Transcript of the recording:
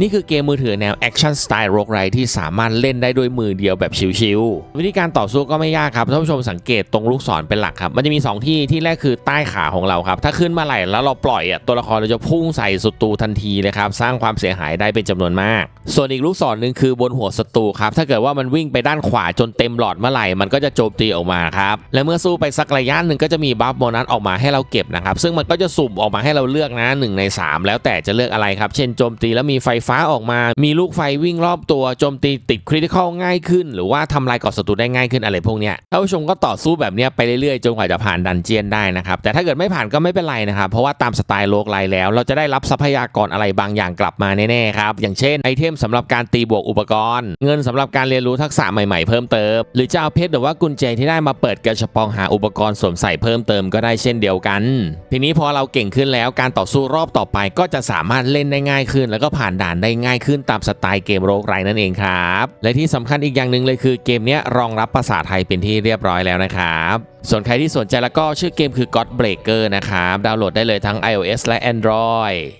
นี่คือเกมมือถือแนวแอคชั่นสไตล์โรกไรที่สามารถเล่นได้ด้วยมือเดียวแบบชิวๆวิธีการต่อสู้ก็ไม่ยากครับท่านผู้ชมสังเกตตรงลูกศรเป็นหลักครับ มันจะมี 2 ที่ที่แรกคือใต้ขาของเราครับ ถ้าขึ้นมาไหลแล้วเราปล่อยอะตัวละครเราจะพุ่งใส่ศัตรูทันทีเลยครับ สร้างความเสียหายได้เป็นจำนวนมาก ส่วนอีกลูกศรหนึ่งคือบนหัวศัตรูครับถ้าเกิดว่ามันวิ่งไปด้านขวาจนเต็มหลอดเมื่อไหร่มันก็จะโจมตีออกมาครับและเมื่อสู้ไปสักระยะหนึ่งก็จะมีบัฟโบนัสออกมาให้เราเก็บนะครับซึ่งมันก็จะสุ่มออกมาให้เราเลือกนะ1ใน3 แล้วแต่จะเลือกอะไรครับเช่นโจมตีแล้วมีไฟฟ้าออกมา มีลูกไฟวิ่งรอบตัวโจมตีติดคริติคอลง่ายขึ้น หรือว่าทำลายกาะศัตรูได้ง่ายขึ้นอะไรพวกเนี้ยท่านผู้ชมก็ต่อสู้แบบเนี้ยไปเรื่อยๆ จนกว่าจะผ่านดันเจียนได้นะครับแต่ถ้าเกิดไม่ผ่านก็ไม่เป็นไรนะครับเพราะว่าตามสไตล์โลกไลแล้ว เราจะได้รับทรัพยากรอะไรบางอย่างกลับมาแน่ๆครับอย่างเช่นไอเทมสำหรับการตีบวกอุปกรณ์ เงินสำหรับการเรียนรู้ทักษะใหม่ๆเพิ่มเติม หรือจะเอาเพชรหรือว่ากุญแจที่ได้มาเปิดกระชับปองหาอุปกรณ์สวมใส่เพิ่มเติมก็ได้เช่นเดียวกัน ทีนี้พอเราเก่งขึ้นแล้วการต่อสู้รอบต่อไปก็จะสามารถเล่นได้ง่ายขึ้น แล้วก็ผ่านด่านได้ง่ายขึ้นตามสไตล์เกมโรคไรนั่นเองครับ และที่สำคัญอีกอย่างหนึ่งเลยคือเกมนี้รองรับภาษาไทยเป็นที่เรียบร้อยแล้วนะครับส่วนใครที่สนใจแล้วก็ชื่อเกมคือ God Breaker นะครับ ดาวน์โหลดได้เลยทั้ง iOS และ Android